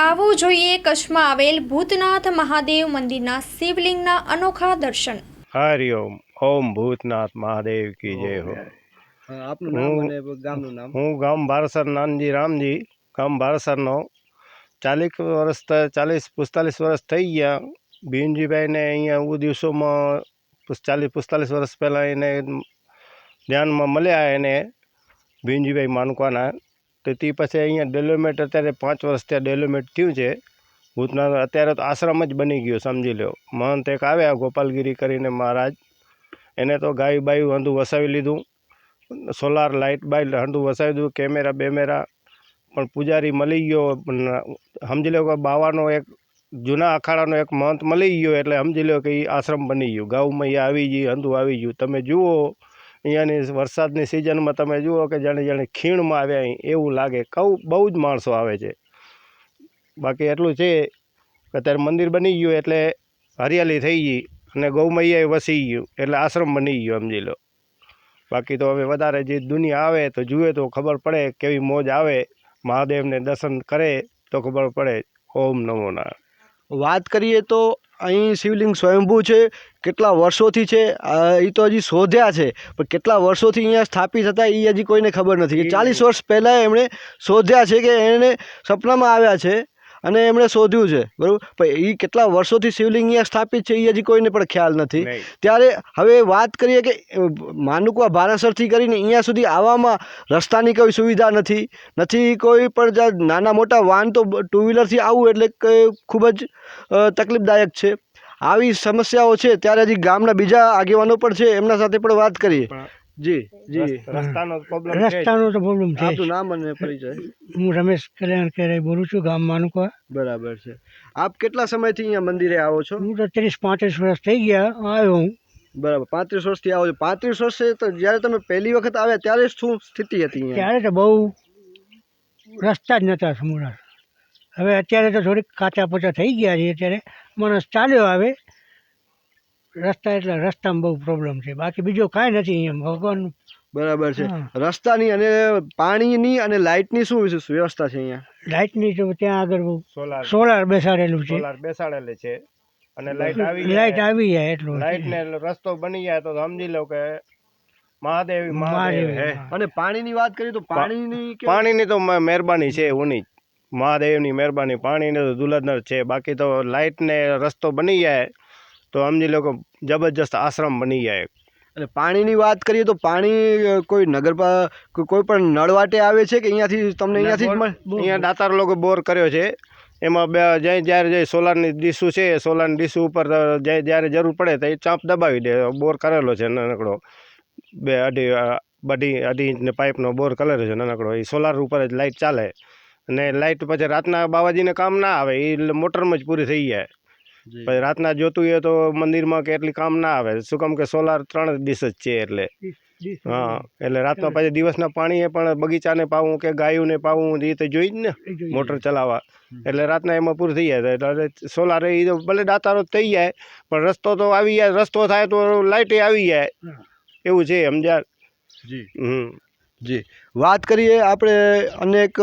આવવું જોઈએ કચ્છમાં આવેલ ભૂતનાથ મહાદેવ મંદિરના શિવલિંગના અનોખા દર્શન. હરિ ઓમ ઓમ ભૂતનાથ મહાદેવ કી જય હો. આપનું નામ હું- અને ગામનું નામ? હું ગામ ભારસર નાનજી રામજી ગામ ભારસરનો ચાલીસ વર્ષ ચાલીસ પિસ્તાલીસ વર્ષ થઈ ગયા. ભીમજીભાઈને અહીંયા ઉ દિવસોમાં ચાલીસ પિસ્તાલીસ વર્ષ પહેલાં એને ધ્યાનમાં મળ્યા એને. ભીમજીભાઈ માનકવાના તો તે પછી અહીંયા ડેવલપમેન્ટ અત્યારે પાંચ વર્ષ ત્યાં ડેવલપમેન્ટ થયું છે. ભૂતનાથ અત્યારે તો આશ્રમ જ બની ગયો, સમજી લો મહંત એક આવ્યા ગોપાલગીરી કરીને મહારાજ. એને તો ગાયું બાયું હંધું વસાવી લીધું. સોલાર લાઇટ બાઇટ હંધું વસાવી દીધું, કેમેરા બેમેરા. પણ પૂજારી મળી ગયો સમજી લો કે બાવાનો એક જૂના અખાડાનો એક મહંત મળી ગયો એટલે સમજી લો કે એ આશ્રમ બની ગયું. ગાઉ મૈયા આવી ગઈ, હંધું આવી ગયું. તમે જુઓ અહીંયાની વરસાદની સિઝનમાં તમે જુઓ કે જાણે જાણે ખીણમાં આવ્યા અહીં, એવું લાગે. કહું, બહુ જ માણસો આવે છે. બાકી એટલું છે કે અત્યારે મંદિર બની ગયું એટલે હરિયાળી થઈ ગઈ અને ગૌમૈયાએ વસી ગયું, એટલે આશ્રમ બની ગયો, સમજી લો. બાકી તો હવે વધારે જે દુનિયા આવે તો જુએ તો ખબર પડે કેવી મોજ આવે. મહાદેવને દર્શન કરે તો ખબર પડે. ઓમ નમો વાત કરીએ તો અહીં શિવલિંગ સ્વયંભૂ છે કેટલા વર્ષોથી છે એ તો હજી શોધ્યા છે પણ કેટલા વર્ષોથી અહીંયા સ્થાપિત હતા એ હજી કોઈને ખબર નથી. કે ચાલીસ વર્ષ પહેલાં એમણે શોધ્યા છે કે એણે સપનામાં આવ્યા છે અને એમણે શોધ્યું છે બરાબર? પણ એ કેટલા વર્ષોથી શિવલિંગ અહીંયા સ્થાપિત છે એ હજી કોઈને પણ ખ્યાલ નથી. ત્યારે હવે વાત કરીએ કે માનુકવા ભારાસરથી કરીને અહીંયા સુધી આવવામાં રસ્તાની કોઈ સુવિધા નથી. નથી કોઈ પણ નાના મોટા વાહન તો ટુ વ્હીલરથી આવવું એટલે ખૂબ જ તકલીફદાયક છે. આવી સમસ્યાઓ છે ત્યારે હજી ગામના બીજા આગેવાનો પણ છે એમના સાથે પણ વાત કરીએ. જી જી. રસ્તાનો પ્રોબ્લેમ છે રસ્તાનો તો પ્રોબ્લેમ છે આપનું નામ અને પરિચય. હું રમેશ કલ્યાણ કેરાઈ બોલું છું ગામ માનુકા બરાબર છે. આપ કેટલા સમયથી અહીંયા મંદિરે આવો છો? હું તો ત્રીસ પાંત્રીસ વર્ષ થઈ ગયા આવ્યો હું. બરાબર પાંત્રીસ વર્ષથી આવો છો. પાંત્રીસ વર્ષે તો જ્યારે તમે પહેલી વખત આવ્યા ત્યારે શું સ્થિતિ હતી ત્યારે તો બહુ રસ્તા જ નહોતા સમૂળા હવે અત્યારે તો થોડીક કાચા પોચા થઈ ગયા છે અત્યારે માણસ ચાલ્યો આવે. રસ્તા એટલે રસ્તામાં બહુ પ્રોબ્લેમ છે. બાકી બીજો કાંઈ નથી અહીંયા. ભગવાન બરાબર છે. રસ્તાની અને પાણીની અને લાઇટની શું વ્યવસ્થા છે અહીંયા? લાઇટની તો ત્યાં આગળ બહુ સોલાર સોલાર બેસાડેલું છે. સોલાર બેસાડેલું છે. અને લાઇટ આવી લાઇટ આવી જાય એટલું લાઇટને રસ્તો બની જાય તો સમજી લો કે મહાદેવ મહાદેવ અને પાણીની વાત કરીએ તો પાણીની પાણીની તો મહેરબાની છે ઉની મહાદેવની મહેરબાની. પાણીની તો દુલનર છે. બાકી તો લાઇટને રસ્તો બની જાય. તો સમજી લો કે જબરજસ્ત આશ્રમ બની જાય અને પાણીની વાત કરીએ તો પાણી કોઈ નગરપા કોઈ પણ નળ વાટે આવે છે કે અહીંયાથી તમને અહીંયાથી જ અહીંયા દાતાર લોકો બોર કર્યો છે. એમાં બે જ્યાં જ્યારે જે સોલારની ડીશું છે સોલારની ડીશું ઉપર જ્યાં જ્યારે જરૂર પડે તો એ ચાંપ દબાવી દે બોર કરેલો છે નાનકડો. બે અઢી બઢી અઢી ઇંચને પાઇપનો બોર કરેલો છે નાનકડો. એ સોલાર ઉપર જ લાઇટ ચાલે. અને લાઇટ પછી રાતના બાવાજીને કામ ના આવે એ મોટરમાં જ પૂરી થઈ જાય. પછી રાતના જોતું હોય તો મંદિરમાં કે એટલી કામ ના આવે. શું કામ કે સોલાર ત્રણ દિવસ જ છે એટલે. હા એટલે રાતના પછી દિવસના પાણીએ પણ બગીચાને પાવું કે ગાયોને પાવું એ તો જોઈ જ ને? મોટર ચલાવવા. એટલે રાતના એમાં પૂરું થઈ જાય. એટલે સોલાર એ તો ભલે દાતારો થઈ જાય પણ રસ્તો તો આવી જાય. રસ્તો થાય તો લાઇટે આવી જાય. એવું છે સમજ્યા? જી. હમ. જી. વાત કરીએ આપણે અનેક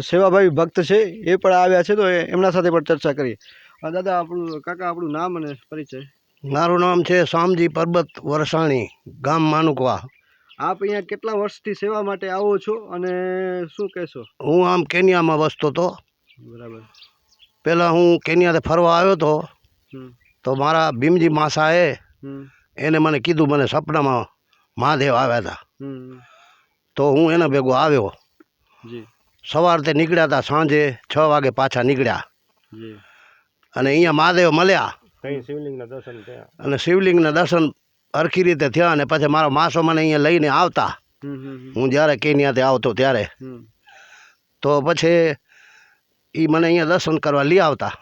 સેવાભાવી ભક્ત છે એ પણ આવ્યા છે તો એમના સાથે પણ ચર્ચા કરીએ. હા, દાદા આપણું કાકા આપણું નામ અને પરિચય. મારું નામ છે શામજી પરબત વરસાણી ગામ માનુકવા. આપ અહીંયા કેટલા વર્ષથી સેવા માટે આવો છો અને શું કહેશો? હું આમ કેનિયામાં વસતો હતો બરાબર. પહેલાં હું કેનિયાથી ફરવા આવ્યો હતો તો મારા ભીમજી માસાએ એને મને કીધું મને સપનામાં મહાદેવ આવ્યા હતા. તો હું એના ભેગો આવ્યો. સવારથી નીકળ્યા હતા સાંજે છ વાગે પાછા નીકળ્યા. અને અહીંયા મહાદેવ મળ્યા. શિવલિંગના દર્શન થયા? અને શિવલિંગના દર્શન હરખી રીતે થયા અને પછી મારા માસો મને અહીંયા લઈને આવતા. હું જ્યારે કેન્યાથી આવતો ત્યારે. તો પછી એ મને અહીંયા દર્શન કરવા લઈ આવતા.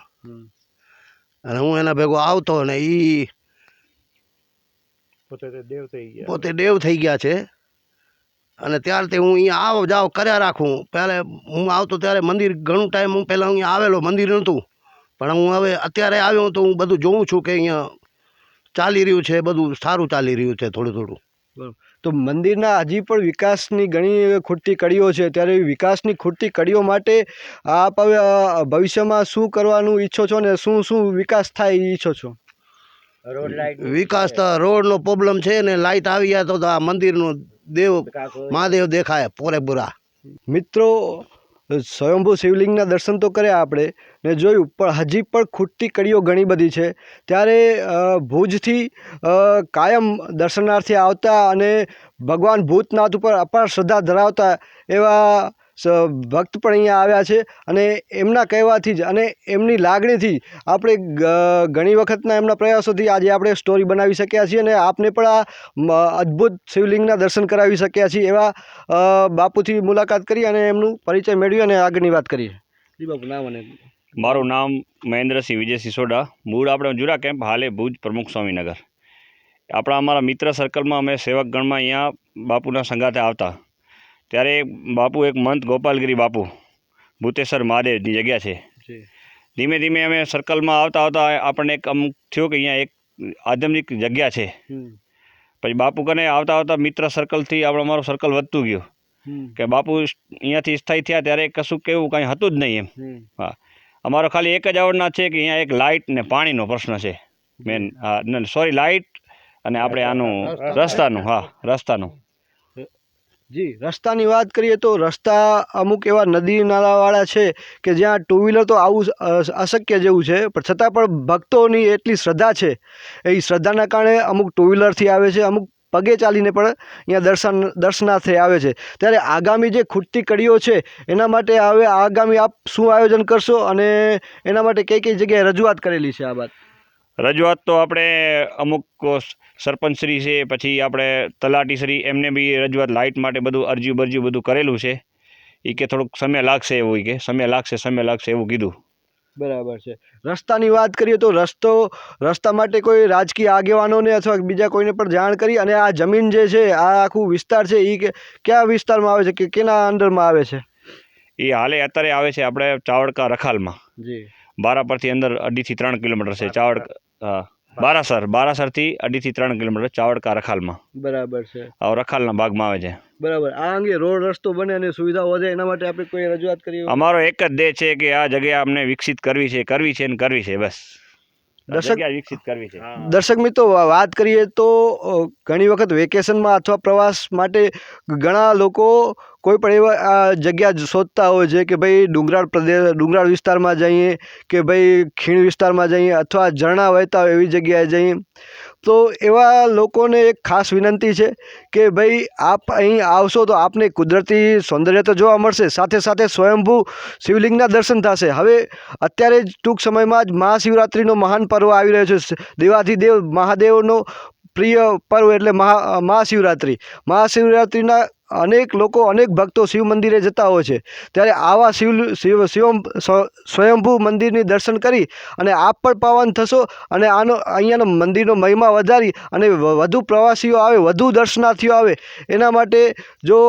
અને હું એના ભેગો આવતો અને એ પોતે દેવ થઈ ગયા. પોતે દેવ થઈ ગયા છે. અને ત્યારથી હું અહીંયા આવ જાવ કર્યા રાખું. પહેલાં હું આવતો ત્યારે મંદિર ઘણું ટાઈમ હું પહેલાં અહીંયા આવેલો મંદિર નહોતું પણ હું હવે અત્યારે આવ્યો તો હું બધું જોઉં છું કે અહીંયા ચાલી રહ્યું છે બધું સારું ચાલી રહ્યું છે થોડું થોડું. તો મંદિરના હજી પણ વિકાસની ઘણી ખૂટતી કડીઓ છે ત્યારે વિકાસની ખૂટતી કડીઓ માટે આપ હવે ભવિષ્યમાં શું કરવાનું ઈચ્છો છો ને શું શું વિકાસ થાય એ ઈચ્છો છો? વિકાસ તો રોડનો પ્રોબ્લેમ છે ને લાઇટ આવી જાય તો તો આ મંદિરનો દેવ મહાદેવ દેખાય પૂરેપૂરા મિત્રો સ્વયંભૂ શિવલિંગના દર્શન તો કર્યા આપણે, ને જોયું, પણ હજી પણ ખૂટતી કડીઓ ઘણી બધી છે. ત્યારે ભુજથી કાયમ દર્શનાર્થી આવતા અને ભગવાન ભૂતનાથ ઉપર અપાર શ્રદ્ધા ધરાવતા એવા ભક્ત પણ અહીંયા આવ્યા છે અને એમના કહેવાથી જ અને એમની લાગણીથી આપણે ઘણી વખતના એમના પ્રયાસોથી આજે આપણે સ્ટોરી બનાવી શક્યા છીએ અને આપને પણ આ અદ્ભુત શિવલિંગના દર્શન કરાવી શક્યા છીએ એવા બાપુથી મુલાકાત કરી અને એમનું પરિચય મેળવી અને આગળની વાત કરીએ. નામ અને મારું નામ મહેન્દ્રસિંહ વિજય સિસોડા મૂળ આપણે જુરા કેમ્પ, હાલે ભુજ પ્રમુખ સ્વામીનગર. આપણા અમારા મિત્ર સર્કલમાં અમે સેવકગણમાં અહીંયા બાપુના સંગાથે આવતા. ત્યારે બાપુ એક મંત ગોપાલગીરી બાપુ ભૂતેશ્વર મહાદેવની જગ્યા છે. ધીમે ધીમે અમે સર્કલમાં આવતા આવતા આપણને એક અમુક થયું કે અહીંયા એક આધ્યાત્મિક જગ્યા છે. પછી બાપુ કને આવતા આવતા મિત્ર સર્કલથી આપણો અમારું સર્કલ વધતું ગયું. કે બાપુ અહીંયાથી સ્થાયી થયા ત્યારે કશું કેવું કાંઈ હતું જ નહીં એમ. હા. અમારો ખાલી એક જ આવડના છે કે અહીંયા એક લાઇટ ને પાણીનો પ્રશ્ન છે. મેન હા સોરી લાઇટ અને આપણે આનું રસ્તાનું હા રસ્તાનું. જી, રસ્તાની વાત કરીએ તો રસ્તા અમુક એવા નદી નાળાવાળા છે કે જ્યાં ટુ વ્હીલર તો આવું અશક્ય જેવું છે, પણ છતાં પણ ભક્તોની એટલી શ્રદ્ધા છે. એ શ્રદ્ધાના કારણે અમુક ટુ વ્હીલરથી આવે છે, અમુક પગે ચાલીને પણ અહીંયા દર્શન, દર્શનાર્થે આવે છે. ત્યારે આગામી જે ખૂટતી કડીઓ છે, એના માટે હવે આગામી આપ શું આયોજન કરશો અને એના માટે કઈ કઈ જગ્યાએ રજૂઆત કરેલી છે આ વાત રજૂઆત તો આપણે અમુક સરપંચશ્રી છે પછી આપણે તલાટીશ્રી એમને બી રજૂઆત લાઇટ માટે બધું અરજી બરજી બધું કરેલું છે. એ કે થોડુંક સમય લાગશે એવું કે સમય લાગશે સમય લાગશે એવું કીધું. બરાબર છે. રસ્તાની વાત કરીએ તો રસ્તો રસ્તા માટે કોઈ રાજકીય આગેવાનોને અથવા બીજા કોઈને પણ જાણ કરી અને આ જમીન જે છે આ આખું વિસ્તાર છે એ કે કયા વિસ્તારમાં આવે છે કે કેના અંડરમાં આવે છે? એ હાલે અત્યારે આવે છે આપણે ચાવડકા રખાલમાં. જી. બારા પરથી અંદર અઢીથી ત્રણ કિલોમીટર છે ચાવડ હા. બારાસર બારાસરથી અઢીથી ત્રણ કિલોમીટર ચાવડકા રખાલમાં. બરાબર છે. આ રખાલના ભાગમાં આવે છે. બરાબર. આ અંગે રોડ રસ્તો બને અને સુવિધાઓ વધે એના માટે આપણે કોઈ રજૂઆત કરી અમારો એક જ ધ્યેય છે કે આ જગ્યા અમને વિકસિત કરવી છે કરવી છે ને કરવી છે બસ. આ દર્શક- વિકસિત કરવી છે. દર્શક મિત્રો વાત કરીએ તો ઘણી વખત વેકેશનમાં અથવા પ્રવાસ માટે ઘણા લોકો કોઈ પણ એવા, આ જગ્યા શોધતા હોય છે કે ભાઈ ડુંગરાળ પ્રદેશ ડુંગરાળ વિસ્તારમાં જઈએ કે ભાઈ ખીણ વિસ્તારમાં જઈએ અથવા ઝરણા વહેતા હોય એવી જગ્યાએ જઈએ. તો એવા લોકોને એક ખાસ વિનંતી છે કે ભાઈ આપ અહીં આવશો તો આપને કુદરતી સૌંદર્ય તો જોવા મળશે, સાથે સાથે સ્વયંભૂ શિવલિંગના દર્શન થશે. હવે અત્યારે ટૂંક સમયમાં જ મહાશિવરાત્રિનો મહાન પર્વ આવી રહ્યો છે. દેવાધિદેવ, મહાદેવનો પ્રિય પર્વ એટલે મહા મહાશિવરાત્રિ. મહાશિવરાત્રિના અનેક લોકો, અનેક ભક્તો શિવ મંદિરે જતા હોય છે. ત્યારે આવા શિવ શિવ, શિવમ, સ્વ- સ્વયંભૂ મંદિરની દર્શન કરી અને આપ પણ પાવન થશો અને આનો, અહીંયાનો મંદિરનો મહિમા વધારી અને વધુ પ્રવાસીઓ આવે, વધુ દર્શનાર્થીઓ આવે. એના માટે જો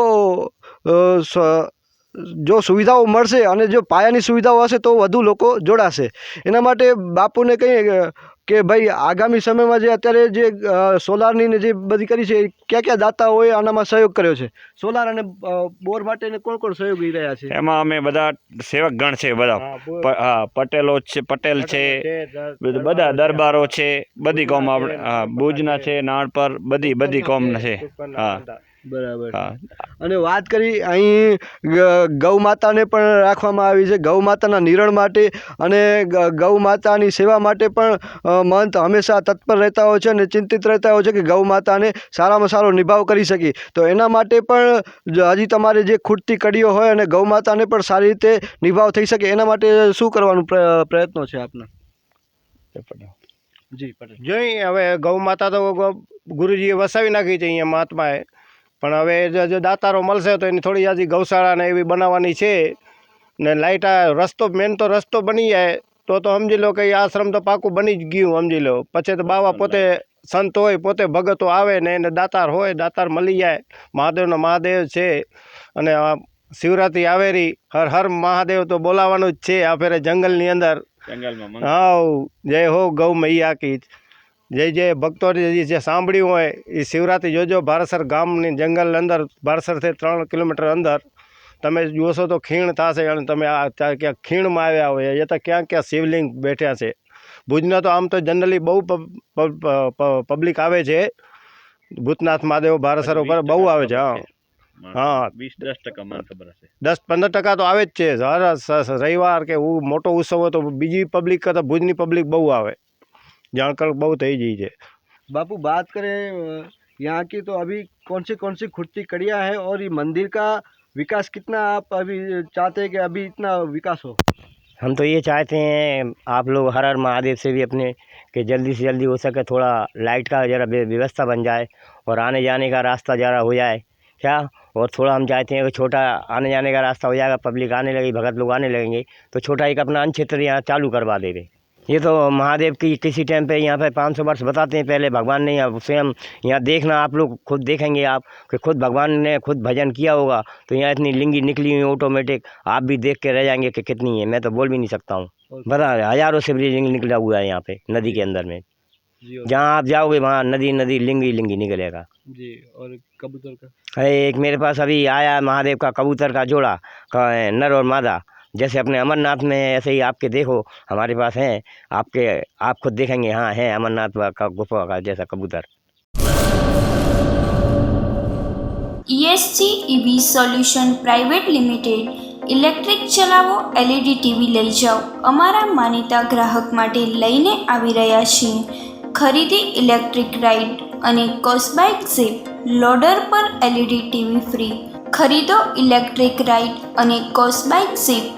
જો સુવિધાઓ મળશે અને જો પાયાની સુવિધાઓ હશે તો વધુ લોકો જોડાશે. એના માટે બાપુને કહીએ કે ભાઈ આગામી સમયમાં જે અત્યારે જે સોલારની ને જે બધી કરી છે એ ક્યાં દાતા દાતાઓએ આનામાં સહયોગ કર્યો છે? સોલાર અને બોર માટે કોણ કોણ સહયોગી રહ્યા છે? એમાં અમે બધા સેવક ગણ છે બધા. હા પટેલો છે પટેલ છે બધા બધા દરબારો છે બધી કોમ આપણે હા ભુજના છે નાણપર બધી બધી કોમ છે હા. બરાબર. હા. અને વાત કરી અહીં ગૌ માતાને પણ રાખવામાં આવી છે. ગૌ માતાના નિરણ માટે અને ગ- માતાની સેવા માટે પણ મંત મહંત હંમેશા તત્પર રહેતા હોય છે અને ચિંતિત રહેતા હોય છે કે ગૌ માતાને સારામાં સારો નિભાવ કરી શકી. તો એના માટે પણ હજી તમારે જે ખૂટતી કડીઓ હોય અને ગૌ માતાને પણ સારી રીતે નિભાવ થઈ શકે એના માટે શું કરવાનું પ્ર- પ્રયત્નો છે આપના? જી પટેલ. જોઈ હવે ગૌ માતા તો ગુરુજીએ વસાવી નાખી છે અહીંયા મહાત્માએ. પણ હવે જો દાતારો મળશે તો એની થોડી હજી ગૌશાળાને એવી બનાવવાની છે. ને લાઇટ આ રસ્તો મેન તો રસ્તો બની જાય તો તો સમજી લો કે આશ્રમ તો પાકું બની જ ગયું સમજી લો. પછી તો બાવા પોતે સંત હોય પોતે ભગતો આવે ને એને દાતાર હોય દાતાર મળી જાય. મહાદેવનો મહાદેવ છે. અને આ શિવરાત્રિ આવેરી હર હર મહાદેવ તો બોલાવાનું જ છે આ ફેરે જંગલની અંદર. જંગલમાં હા જય હો ગૌ મૈયા કી જે જે ભક્તોને જે સાંભળ્યું હોય એ શિવરાત્રિ જોજો ભારસર ગામની જંગલ અંદર ભારસરથી ત્રણ કિલોમીટર અંદર તમે જોશો તો ખીણ થશે અને તમે આ ત્યાં ક્યાંક ખીણમાં આવ્યા હોય એ તો ક્યાં ક્યાં શિવલિંગ બેઠ્યા છે. ભુજના તો આમ તો જનરલી બહુ પબ્લિક આવે છે. ભૂતનાથ મહાદેવ ભારસર ઉપર બહુ આવે છે હા. હા. વીસ દસ ટકા મને ખબર હશે. દસ પંદર ટકા તો આવે જ છે. રવિવાર કે મોટો ઉત્સવ હોય તો બીજી પબ્લિક કરતાં ભુજની પબ્લિક બહુ આવે. जानकर बहुत ही चीज़ है बापू बात करें यहाँ की तो अभी कौन सी कौन सी खुर्ची कड़िया है और ये मंदिर का विकास कितना आप अभी चाहते हैं कि अभी इतना विकास हो? हम तो ये चाहते हैं आप लोग हर हर महादेव से भी अपने कि जल्दी से जल्दी हो सके थोड़ा लाइट का ज़रा व्यवस्था बन जाए और आने जाने का रास्ता ज़रा हो जाए क्या? और थोड़ा हम चाहते हैं कि छोटा आने जाने का रास्ता हो जाएगा पब्लिक आने लगी भगत लोग आने लगेंगे तो छोटा एक अपना अन्य क्षेत्र यहाँ चालू करवा देंगे। ये तो महादेव की किसी टाइम पे यहाँ पे 500 वर्ष बताते हैं पहले भगवान ने यहाँ स्वयं यहाँ देखना आप लोग खुद देखेंगे आप कि खुद भगवान ने खुद भजन किया होगा तो यहाँ इतनी लिंगी निकली हुई ऑटोमेटिक आप भी देख के रह जाएँगे कि कितनी है मैं तो बोल भी नहीं सकता हूँ। बता हज़ारों से भी लिंग निकला हुआ है यहाँ पे नदी के अंदर में। जहाँ आप जाओगे वहाँ नदी नदी लिंगी लिंगी निकलेगा। जी और कबूतर का? है एक मेरे पास अभी आया महादेव का कबूतर का जोड़ा का नर और मादा। जैसे अपने अमरनाथ में है, ऐसे ही आपके देखो हमारे पास हैं आपके आप खुद देखेंगे हाँ है अमरनाथ का गुफा का जैसा कबूतर ESG EV solution private limited electric ચલાવો એલઈડી ટીવી લઈ જાઓ અમારા માનીતા ગ્રાહક માટે લઈને આવી રહ્યા છીએ ખરીદી ઇલેક્ટ્રિક રાઇડ અને કોસ્બાઇક ઝીપ લોડર પર એલઈડી ટીવી ફ્રી ખરીદો ઇલેક્ટ્રિક રાઇડ અને કોસ્બાઇક ઝીપ